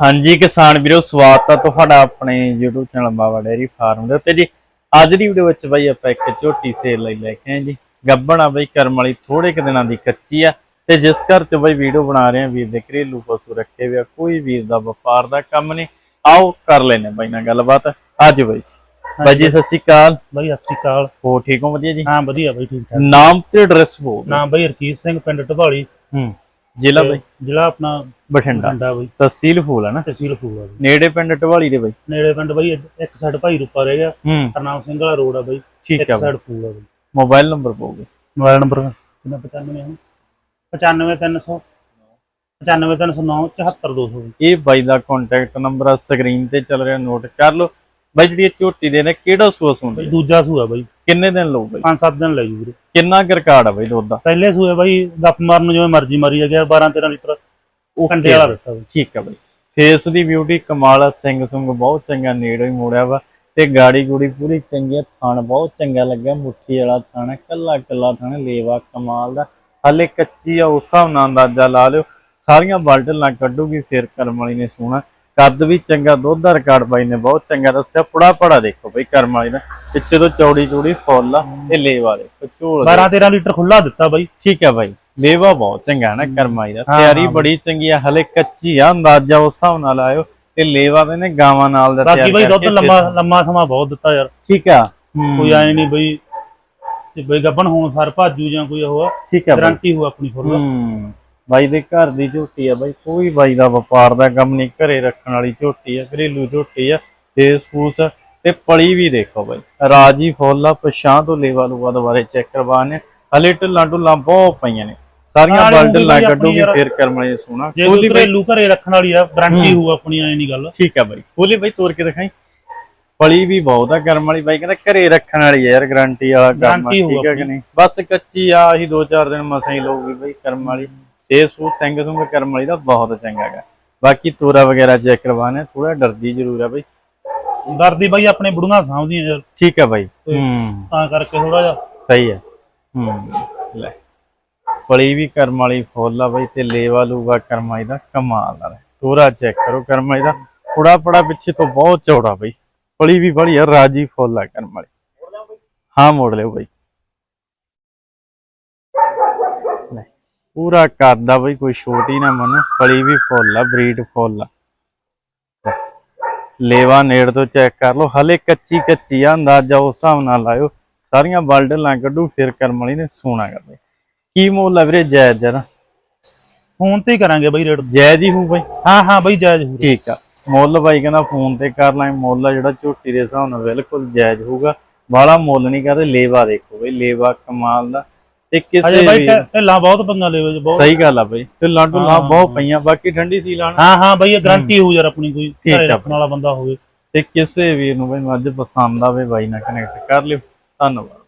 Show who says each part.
Speaker 1: ਹਾਂਜੀ ਕਿਸਾਨ ਵੀਰੋ ਸਵਾਗਤ ਹੈ ਤੁਹਾਡਾ ਆਪਣੇ YouTube channel Baba dairy farm ਦੇ ਉੱਤੇ ਜੀ। ਅੱਜ ਦੀ ਵੀਡੀਓ ਵਿੱਚ ਬਾਈ ਆਪਾਂ ਇੱਕ ਝੋਟੀ ਸੇਲ ਲਈ ਲੈ ਕੇ ਆਏ ਜੀ। ਗੱਬਣ ਆ ਬਈ ਕਰਮ ਵਾਲੀ ਥੋੜੇ ਕੁ ਦਿਨਾਂ ਦੀ ਕੱਚੀ ਆ। ਤੇ ਜਿਸ ਘਰ ਚ ਬਾਈ ਵੀਡੀਓ ਬਣਾ ਰਹੇ ਆ ਵੀਰ ਦੇ ਘਰੇਲੂ ਪਸ਼ੂ ਰੱਖੇ ਹੋਏ ਆ ਕੋਈ ਵੀਰ ਦਾ ਵਪਾਰ ਦਾ ਕੰਮ ਨਹੀਂ। ਆਓ ਕਰ ਲੈਨੇ ਬਾਈ ਨਾਲ ਗੱਲਬਾਤ। ਅੱਜ ਬਾਈ ਜੀ। ਬਾਈ ਜੀ ਸਤਿ ਸ਼੍ਰੀ ਅਕਾਲ।
Speaker 2: ਬਾਈ ਸਤਿ ਸ਼੍ਰੀ ਅਕਾਲ।
Speaker 1: ਹੋ ਠੀਕ ਹੋ ਵਧੀਆ ਜੀ?
Speaker 2: ਹਾਂ ਵਧੀਆ ਬਾਈ ਠੀਕ ਠਾਕ।
Speaker 1: ਨਾਮ ਤੇ ਐਡਰੈਸ ਬੋਲ।
Speaker 2: ਨਾਮ ਬਾਈ ਰਕੀਤ ਸਿੰਘ ਪਿੰਡ ਢਵਾਲੀ
Speaker 1: ਹੂੰ। ਜ਼ਿਲ੍ਹਾ ਬਾਈ?
Speaker 2: ਜ਼ਿਲ੍ਹਾ ਆਪਣਾ
Speaker 1: ਬਠਿੰਡਾ।
Speaker 2: ਬਠਿੰਡਾ ਬਾਈ।
Speaker 1: ਤਹਿਸੀਲ ਫੂਲ ਹੈ ਨਾ?
Speaker 2: ਤਹਿਸੀਲ ਫੂਲਾ ਬਾਈ।
Speaker 1: ਨੇੜੇ ਪਿੰਡ ਟਵਾਲੀ ਦੇ ਬਾਈ?
Speaker 2: ਨੇੜੇ ਪਿੰਡ ਬਾਈ ਇੱਕ ਸਾਈਡ ਭਾਈ ਰੂਪਾ ਰਹਿ ਗਿਆ।
Speaker 1: ਹੂੰ।
Speaker 2: ਹਰਨਾਮ ਸਿੰਘ ਵਾਲਾ ਰੋਡ ਆ ਬਾਈ।
Speaker 1: ਠੀਕ
Speaker 2: ਇੱਕ
Speaker 1: ਆ ਬਾਈ।
Speaker 2: ਸਾਈਡ ਫੂਲਾ ਬਾਈ।
Speaker 1: ਮੋਬਾਈਲ ਨੰਬਰ ਬੋਲਗੇ
Speaker 2: ਮੋਬਾਈਲ ਨੰਬਰ ਕਿੰਨਾ? 95 ਹੈ 95300 95309 74200
Speaker 1: ਇਹ ਬਾਈ ਦਾ ਕੰਟੈਕਟ ਨੰਬਰ ਆ ਸਕਰੀਨ ਤੇ ਚੱਲ ਰਿਹਾ ਨੋਟ ਕਰ ਲਓ। ਬਾਈ ਜਿਹੜੀ ਇਹ ਝੋਟੀ ਦੇ ਨੇ ਕਿਹੜਾ ਸੂਆ
Speaker 2: ਬਾਈ
Speaker 1: ਸੁਣਦੇ
Speaker 2: ਦੂਜਾ ਸੂਆ ਬਾਈ।
Speaker 1: ਕਿੰਨੇ ਦਿਨ ਲਊ ਬਾਈ?
Speaker 2: 5-7 ਦਿਨ ਲੈ ਜੂ ਵੀਰੇ।
Speaker 1: ਕਿੰਨਾ ਕੁ ਰਿਕਾਰਡ ਆ ਬਾਈ ਦੁੱਧ ਦਾ?
Speaker 2: ਪਹਿਲੇ ਸੂਏ ਬਾਈ ਗੱਪ ਮਾਰਨ ਨੂੰ ਜਿਵੇਂ ਮਰਜ਼ੀ ਮਾਰੀ ਗਿਆ 12-13 ਲੀਟਰ ਕੰਡੇ ਵਾਲਾ ਦਿੱਤਾ ਬਾਈ।
Speaker 1: ਠੀਕ ਆ ਬਾਈ। ਫੇਸ ਦੀ ਬਿਊਟੀ ਕਮਾਲ ਆ ਸਿੰਘ ਸੁੰਗ ਬਹੁਤ ਚੰਗਾ ਨੇੜੇ ਹੀ ਮੋੜਿਆ ਵਾ ਤੇ ਗਾੜੀ ਗੂੜੀ ਪੂਰੀ ਚੰਗੀ ਆ ਥਣ ਬਹੁਤ ਚੰਗਾ ਲੱਗਾ ਮੁੱਠੀ ਵਾਲਾ ਥਣ ਕੱਲਾ ਕੱਲਾ ਥਣ ਲੇਵਾ ਕਮਾਲ ਦਾ। ਹਲੇ ਕੱਚੀ ਆ ਉਸ ਹਿਸਾਬ ਨਾਲ ਅੰਦਾਜ਼ਾ ਲਾ ਲਿਓ। ਸਾਰੀਆਂ ਬਾਲਟਲ ਨਾ ਕੱਢੂਗੀ ਫੇਰ ਕਰਮ ਵਾਲੀ ਨੇ ਸੋਹਣਾ। ਕੱਦ ਵੀ ਚੰਗਾ ਦੁੱਧ ਦਾ ਰਿਕਾਰਡ ਬਾਈ ਨੇ ਬਹੁਤ ਚੰਗਾ ਦੱਸਿਆ। ਪੁੜਾ ਪੜਾ ਦੇਖੋ ਬਈ ਕਰਮ ਵਾਲੀ ਦਾ। ਪਿੱਛੇ ਤੋਂ ਚੌੜੀ ਚੌੜੀ ਫੁੱਲ ਆ ਤੇ ਲੇਵਾ ਦੇਖੋ ਝੋਲ ਦੇ।
Speaker 2: 12-13 ਲੀਟਰ ਖੁੱਲਾ ਦਿੱਤਾ ਬਾਈ।
Speaker 1: ਠੀਕ ਹੈ ਬਾਈ ਲੇਵਾ ਬਹੁਤ ਚੰਗਾ ਨਾ ਕਰਮਾਈ ਦਾ। ਤਿਆਰੀ ਬੜੀ ਚੰਗੀ ਆ ਹਲੇ ਕੱਚੀ ਆ ਅੰਦਾਜ਼ਾ ਉਸ ਹਿਸਾਬ ਨਾਲ ਆਇਓ। ਤੇ ਲੇਵਾ ਦੇ ਨੇ ਗਾਵਾਂ ਨਾਲ ਦਾ
Speaker 2: ਬਾਕੀ ਬਾਈ ਦੁੱਧ ਲੰਮਾ ਲੰਮਾ ਸਮਾਂ ਬਹੁਤ ਦਿੱਤਾ ਯਾਰ।
Speaker 1: ਠੀਕ ਆ।
Speaker 2: ਕੋਈ ਐ ਨਹੀਂ ਬਈ ਤੇ ਬਈ ਗੱਬਨ ਹੋਣ ਸਰ ਭਾਜੂ ਜਾਂ ਕੋਈ ਉਹ
Speaker 1: ਠੀਕ ਆ ਬਾਈ।
Speaker 2: ਗਰੰਟੀ ਹੋ ਆਪਣੀ ਫੁੱਲ।
Speaker 1: ਹੂੰ। ਬਾਈ ਦੇ ਘਰ ਦੀ ਝੋਟੀ ਆ ਬਾਈ ਕੋਈ ਬਾਈ ਦਾ ਵਪਾਰ ਦਾ ਕੰਮ ਨਹੀਂ ਘਰੇ ਰੱਖਣ ਵਾਲੀ ਝੋਟੀ ਆ ਘਰੇਲੂ ਝੋਟੀ ਆ ਫੇਸ ਫੂਸ ਤੇ ਪਲੀ ਵੀ ਦੇਖੋ ਬਾਈ। ਰਾਜੀ ਫੁੱਲ ਪਛਾਂ ਤੋਂ ਲੇਵਾ ਲੂਆ ਦੁਬਾਰੇ ਚੈੱਕ ਕਰਵਾਣੇ ਹਲੇ ਢਿੱਲਾਂ ਢੁੱਲਾਂ ਬਹੁਤ ਪਈਆਂ ਨੇ। ਸਾਰੀਆਂ
Speaker 2: ਹਾਂ,
Speaker 1: ਬਲਡ ਲਾ ਕੱਢੂਗੀ ਫੇਰ ਕਰਮ ਵਾਲੀ ਸੋਹਣਾ।
Speaker 2: ਜੇ
Speaker 1: ਖੋਲੀ
Speaker 2: ਕੋਈ
Speaker 1: ਬਾਈ।
Speaker 2: ਘਰੇਲੂ ਘਰੇ ਰੱਖਣ ਵਾਲੀ ਆ ਗਰੰਟੀ ਹੋ। ਆਪਣੀ ਐ ਨਹੀਂ ਗੱਲ।
Speaker 1: ਠੀਕ ਆ ਬਾਈ। ਖੋਲੀ ਬਾਈ ਤੋੜ ਕੇ ਦਿਖਾਈ। ਪਲੀ ਵੀ ਬਹੁਤ ਆ ਕਰਮ ਵਾਲੀ ਬਾਈ ਕਹਿੰਦਾ ਘਰੇ ਰੱਖਣ ਵਾਲੀ ਆ ਯਾਰ ਗਾਰੰਟੀ ਵਾਲਾ ਕੰਮ
Speaker 2: ਹੋਊ
Speaker 1: ਠੀਕ ਆ ਕਿ ਨਹੀਂ? ਬਸ ਕੱਚੀ ਆ ਆਹੀ 2-4 ਦਿਨ ਮਸਾਂ ਹੀ ਲਊਗੀ ਬਾਈ ਕਰਮ ਵਾਲੀ। ਇਹ ਸੂ ਸਿੰਘ ਸੁੰਗ ਕਰਮ ਵਾਲੀ ਦਾ ਬਹੁਤ ਚੰਗਾ ਹੈਗਾ। ਬਾਕੀ ਤੋਰਾ ਵਗੈਰਾ ਚੈੱਕ ਕਰਵਾਣੇ ਥੋੜਾ ਡਰਦੀ ਜ਼ਰੂਰ ਆ ਬਾਈ।
Speaker 2: ਡਰਦੀ ਬਾਈ ਆਪਣੇ ਬੁੜੀਆਂ ਸਾਂਭਦੀਆਂ ਯਾਰ
Speaker 1: ਠੀਕ ਆ ਬਾਈ ਹੂੰ।
Speaker 2: ਤਾਂ ਕਰਕੇ ਥੋੜਾ ਜਿਹਾ।
Speaker 1: ਸਹੀ ਹੈ ਹੂੰ। ਲੈ ਪਲੀ ਵੀ ਕਰਮ ਵਾਲੀ ਫੁੱਲ ਆ ਬਾਈ ਤੇ ਲੇਵਾ ਲੂਗਾ ਕਰਮ ਵਾਲੀ ਦਾ ਕਮਾਲ ਦਾ ਤੋਰਾ ਚੈੱਕ ਕਰੋ ਕਰਮ ਵਾਲੀ ਦਾ। ਥੋੜਾ ਪੜਾ ਪਿੱਛੇ ਤੋਂ ਬਹੁਤ ਚੌੜਾ ਬਾਈ। ਪਲੀ ਵੀ ਬੜੀ ਆ ਰਾਜੀ ਫੁੱਲ ਆ ਕਰਮ ਵਾਲੀ। ਹਾਂ ਮੋੜ ਲਿਓ ਬਾਈ। ਪੂਰਾ ਕਰਦਾ ਬਾਈ ਕੋਈ ਛੋਟੀ ਨਾ ਮੰਨੋ। ਪਲੀ ਵੀ ਫੁੱਲ ਆ ਬਰੀਡ ਫੁੱਲ ਆ। ਲੈ, ਲੇਵਾ ਨੇੜ ਤੋਂ ਚੈੱਕ ਕਰ ਲਓ। ਹਲੇ ਕੱਚੀ ਕੱਚੀ ਆ ਅੰਦਾਜ਼ਾ ਉਸ ਹਿਸਾਬ ਨਾਲ ਲਾਇਓ। ਸਾਰੀਆਂ ਬਲਡਲਾਂ ਕੱਢੂ ਫਿਰ ਕਰਮ ਵਾਲੀ ਨੇ ਸੋਨਾ ਕਰਦੇ ਕੀ ਮੁੱਲ ਆ ਵੀਰੇ ਜਾਇਜ਼ ਜਰਾ?
Speaker 2: ਫੋਨ ਤੇ ਕਰਾਂਗੇ ਬਾਈ ਰੇਟ।
Speaker 1: ਜਾਇਜ਼ ਹੀ ਹੂੰ ਬਾਈ?
Speaker 2: ਹਾਂ ਹਾਂ ਬਾਈ ਜਾਇਜ਼ ਹੋ
Speaker 1: ਠੀਕ ਆ। ਮੁੱਲ ਬਾਈ ਕਹਿੰਦਾ ਫੋਨ ਤੇ ਕਰ ਲਾਂ ਮੁੱਲ ਆ ਜਿਹੜਾ ਝੋਟੀ ਦੇ ਹਿਸਾਬ ਨਾਲ ਬਿਲਕੁਲ ਜਾਇਜ਼ ਹੋਊਗਾ। ਬਾਲਾ ਮੁੱਲ ਨਹੀਂ ਕਰਦੇ। ਲੇਵਾ ਦੇਖੋ ਬਈ ਲੇਵਾ ਕਮਾਲ ਦਾ। ਤੇ
Speaker 2: ਅਜੇ
Speaker 1: ਕਿਸੇ
Speaker 2: ਬਾਈ
Speaker 1: ਵੀ
Speaker 2: ਢਿੱਲਾਂ ਬਹੁਤ ਪੰਗਾ ਲੈਵੇ ਚ ਬਹੁਤ।
Speaker 1: ਸਹੀ ਗੱਲ ਆ ਬਈ। ਤੇ ਲਾਂਟੂ ਲਾ
Speaker 2: ਹਾਂ।
Speaker 1: ਬਹੁਤ ਪਈਆਂ ਬਾਕੀ ਠੰਡੀ ਸੀ ਲਾਣਾ।
Speaker 2: ਹਾਂ ਹਾਂ ਬਾਈ ਇਹ ਗਰੰਟੀ ਹੋ। ਯਾਰ ਆਪਣੀ ਕੋਈ
Speaker 1: ਠੀਕ
Speaker 2: ਘਰੇ
Speaker 1: ਆ
Speaker 2: ਰੱਖਣ ਵਾਲਾ ਬੰਦਾ ਹੋਵੇ।
Speaker 1: ਤੇ ਕਿਸੇ ਵੀਰ ਨੂੰ ਬਈ ਮੱਝ ਪਸੰਦ ਆਵੇ ਬਾਈ ਨਾਲ ਕਨੈਕਟ ਕਰ ਲਿਓ। ਧੰਨਵਾਦ।